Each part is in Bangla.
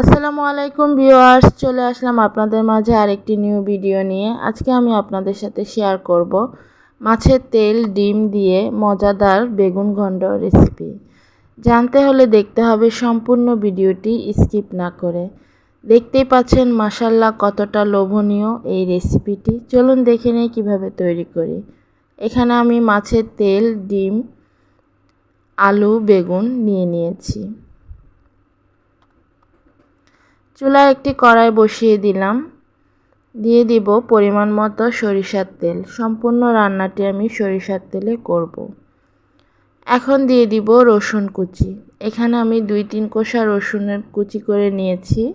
আসসালামু আলাইকুম ভিউয়ার্স, চলে আসলাম আপনাদের মাঝে আরেকটি নিউ ভিডিও নিয়ে। আজকে আমি আপনাদের সাথে শেয়ার করব মাছের তেল, ডিম দিয়ে মজাদার বেগুন ঘণ্ড রেসিপি জানতে হলে দেখতে হবে সম্পূর্ণ ভিডিওটি স্কিপ না করে। দেখতেই পাচ্ছেন মাসাল্লাহ কতটা লোভনীয় এই রেসিপিটি চলুন দেখে নিই কীভাবে তৈরি করি। এখানে আমি মাছের তেল, ডিম, আলু, বেগুন নিয়ে নিয়েছি। চুলায় একটি কড়াই বসিয়ে দিলাম। দিয়ে দিব পরিমাণ মতো সরিষার তেল। সম্পূর্ণ রান্নাটি আমি সরিষার তেলে করব। এখন দিয়ে দিব রসুন কুচি। এখানে আমি দুই তিন কোষা রসুনের কুচি করে নিয়েছি।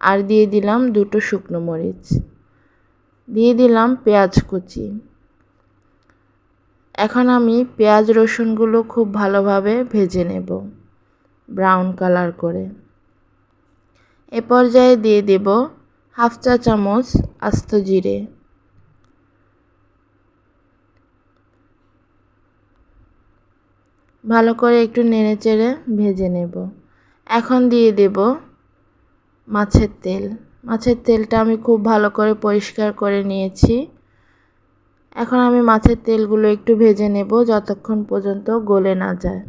আর দিয়ে দিলাম দুটো শুকনো মরিচ। দিয়ে দিলাম পেঁয়াজ কুচি। এখন আমি পেঁয়াজ রসুনগুলো খুব ভালোভাবে ভেজে নেব। ব্রাউন কালার করে। এ পর্যায়ে দিয়ে দেব হাফ চা চামচ আস্ত জিরে। ভালো করে একটু নেড়ে চেড়ে ভেজে নেব। এখন দিয়ে দেব মাছের তেল। মাছের তেলটা আমি খুব ভালো করে পরিষ্কার করে নিয়েছি। এখন আমি মাছের তেলগুলো একটু ভেজে নেব যতক্ষণ পর্যন্ত গলে না যায়।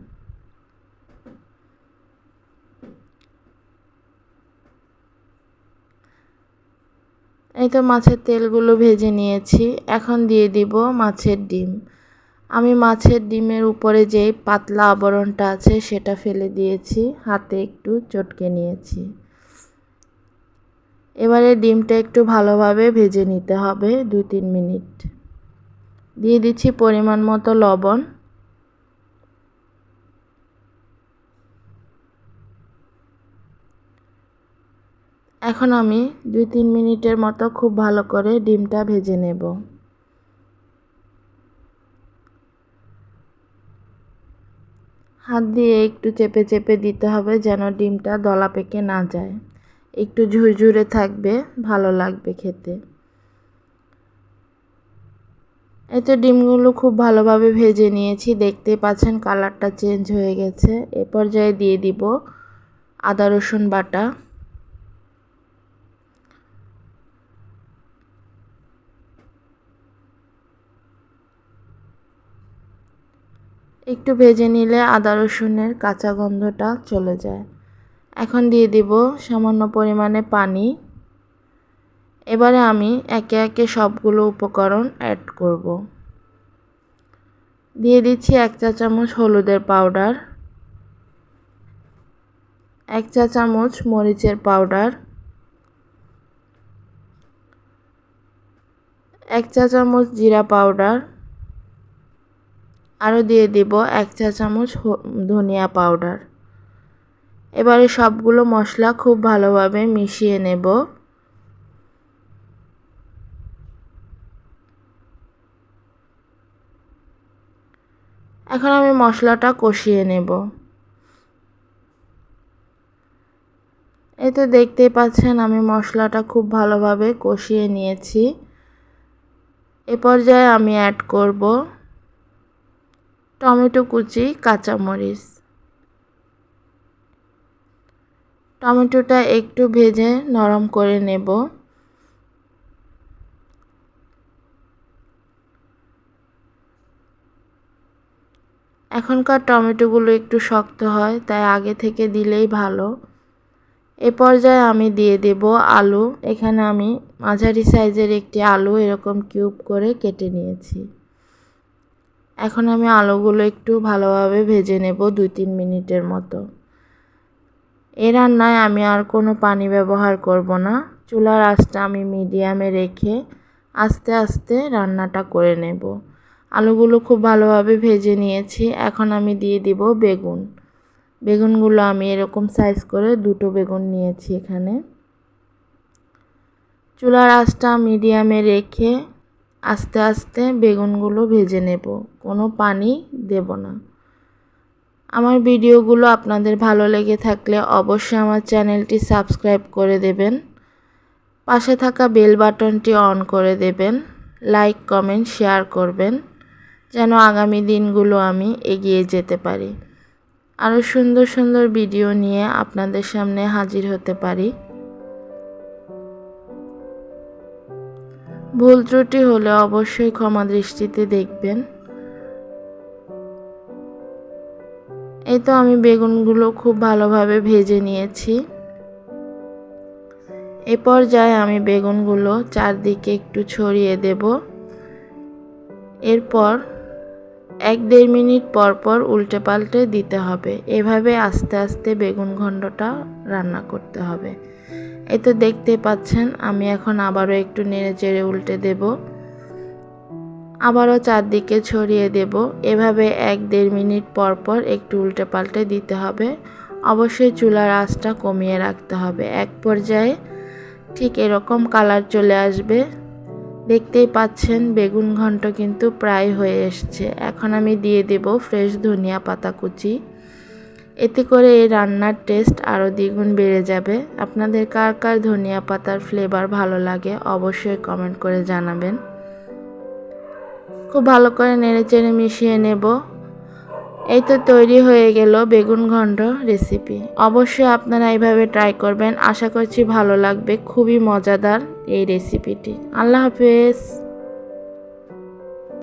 এই তো মাছের তেলগুলো ভেজে নিয়েছি। এখন দিয়ে দিব মাছের ডিম। আমি মাছের ডিমের উপরে যে পাতলা আবরণটা আছে সেটা ফেলে দিয়েছি, হাতে একটু চটকে নিয়েছি। এবারে ডিমটা একটু ভালোভাবে ভেজে নিতে হবে দু তিন মিনিট। দিয়ে দিচ্ছি পরিমাণ মতো লবণ। এখন আমি দুই তিন মিনিটের মতো খুব ভালো করে ডিমটা ভেজে নেব। হাত দিয়ে একটু চেপে চেপে দিতে হবে যেন ডিমটা দলা পেকে না যায়। একটু ঝুরঝুরে থাকবে, ভালো লাগবে খেতে। এতে ডিমগুলো খুব ভালোভাবে ভেজে নিয়েছি, দেখতে পাচ্ছেন কালারটা চেঞ্জ হয়ে গেছে। এ পর্যায়ে দিয়ে দিব আদা রসুন বাটা। একটু ভেজে নিলে আদা রসুনের কাঁচা গন্ধটা চলে যায়। এখন দিয়ে দিব সামান্য পরিমাণে পানি। এবারে আমি একে একে সবগুলো উপকরণ অ্যাড করব। দিয়ে দিচ্ছি এক চা চামচ হলুদের পাউডার এক চা চামচ মরিচের পাউডার এক চা চামচ জিরা পাউডার আরও দিয়ে দিব এক চা চামচ ধনিয়া পাউডার। এবারে সবগুলো মশলা খুব ভালোভাবে মিশিয়ে নেব। এখন আমি মশলাটা কষিয়ে নেব। এই তো দেখতেই পাচ্ছেন আমি মশলাটা খুব ভালোভাবে কষিয়ে নিয়েছি। এ পর্যায়ে আমি অ্যাড করব টমেটো কুচি, কাঁচামরিচ। টমেটোটা একটু ভেজে নরম করে নেব। এখনকার টমেটোগুলো একটু শক্ত হয়, তাই আগে থেকে দিলেই ভালো। এ পর্যায়ে আমি দিয়ে দেব আলু। এখানে আমি মাঝারি সাইজের একটি আলু এরকম কিউব করে কেটে নিয়েছি। এখন আমি আলুগুলো একটু ভালোভাবে ভেজে নেব দুই তিন মিনিটের মতো। এ রান্নায় আমি আর কোনো পানি ব্যবহার করব না। চুলার আঁচটা আমি মিডিয়ামে রেখে আস্তে আস্তে রান্নাটা করে নেব। আলুগুলো খুব ভালোভাবে ভেজে নিয়েছি। এখন আমি দিয়ে দিব বেগুন। বেগুনগুলো আমি এরকম সাইজ করে দুটো বেগুন নিয়েছি এখানে। চুলার আঁচটা মিডিয়ামে রেখে আস্তে আস্তে বেগুনগুলো ভেজে নেব। কোনো পানি দেব না। আমার ভিডিওগুলো আপনাদের ভালো লেগে থাকলে অবশ্যই আমার চ্যানেলটি সাবস্ক্রাইব করে দেবেন। পাশে থাকা বেল বাটনটি অন করে দেবেন। লাইক, কমেন্ট, শেয়ার করবেন। যেন আগামী দিনগুলো আমি এগিয়ে যেতে পারি। আরও সুন্দর সুন্দর ভিডিও নিয়ে আপনাদের সামনে হাজির হতে পারি। ভুল ত্রুটি হলে অবশ্যই ক্ষমা দৃষ্টিতে দেখবেন। এই তো আমি বেগুনগুলো খুব ভালোভাবে ভেজে নিয়েছি। এ পর্যায়ে আমি বেগুনগুলো চারদিকে একটু ছড়িয়ে দেব। এরপর এক দেড় মিনিট পর পর উল্টে পাল্টে দিতে হবে। এভাবে আস্তে আস্তে বেগুন ঘণ্টটা রান্না করতে হবে। এই তো দেখতে পাচ্ছেন, আমি এখন আবারও একটু নেড়ে চেড়ে উল্টে দেব। আবারও চারদিকে ছড়িয়ে দেব। এভাবে এক দেড় মিনিট পর পর একটু উল্টে পাল্টে দিতে হবে। অবশ্যই চুলার আঁচটা কমিয়ে রাখতে হবে। এক পর্যায়ে ঠিক এরকম কালার চলে আসবে। দেখতেই পাচ্ছেন, বেগুন ঘন্ট কিন্তু প্রায় হয়ে এসছে। এখন আমি দিয়ে দেব ফ্রেশ ধনিয়া পাতা কুচি। এতে করে এই রান্নার টেস্ট আরও দ্বিগুণ বেড়ে যাবে। আপনাদের কার কার ধনিয়া পাতার ফ্লেভার ভালো লাগে অবশ্যই কমেন্ট করে জানাবেন। খুব ভালো করে নেড়ে চেড়ে মিশিয়ে নেব। এই তো তৈরি হয়ে গেল বেগুন ঘণ্ট রেসিপি অবশ্যই আপনারা এইভাবে ট্রাই করবেন। আশা করছি ভালো লাগবে। খুবই মজাদার এই রেসিপিটি আল্লাহ হাফেজ।